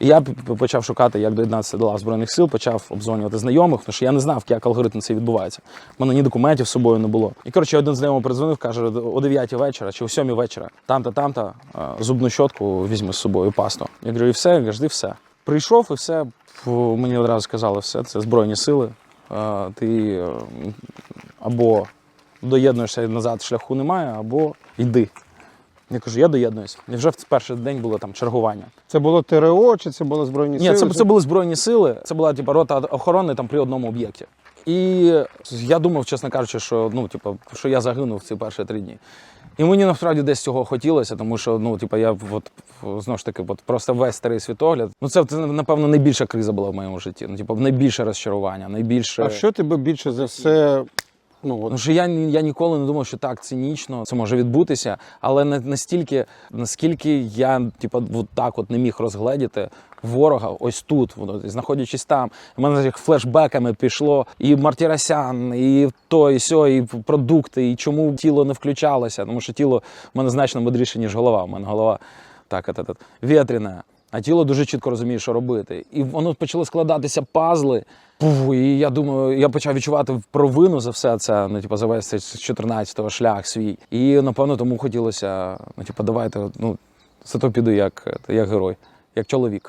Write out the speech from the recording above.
Я почав шукати, як доєднатися до лав збройних сил, почав обдзвонювати знайомих, тому що я не знав, як алгоритм це відбувається. У мене ні документів з собою не було. І коротше, один знайомий передзвонив, каже, о 9 вечора чи о 7 вечора, там-то, е, зубну щотку візьми з собою пасту. Я говорю, і все, кажу, все. Прийшов і все. Мені одразу сказали, все, це збройні сили. Ти або доєднуєшся назад шляху немає, або йди. Я кажу, я доєднуюсь. І вже в перший день було там чергування. Це було ТРО, чи це було збройні Ні, сили? це, це були збройні сили. Це була типу, рота охорони там при одному об'єкті. І я думав, чесно кажучи, що ну, типу, що я загинув в ці перші три дні. І мені насправді десь цього хотілося, тому що ну, типу, я от, знову ж таки, от, просто весь старий світогляд. Ну, це напевно найбільша криза була в моєму житті. Ну, типу, найбільше розчарування, найбільше. А що тебе більше за все? Ну, от, Ну, що я, я ніколи не думав, що так цинічно це може відбутися, але не настільки, наскільки я типу, от так от не міг розгледіти ворога ось тут, знаходячись там. У мене як флешбеками пішло і Мартіросян, і то, і сьо, і продукти, і чому тіло не включалося. Тому що тіло в мене значно мудріше, ніж голова. У мене голова так, от, от, вітряна. А тіло дуже чітко розуміє, що робити. І воно почало складатися пазли. Пух, і я думаю, я почав відчувати провину за все це, ну, типу, за весь цей з 14-го шлях свій. І напевно тому хотілося, ну, типу, давайте, ну, зато піду як, як герой, як чоловік.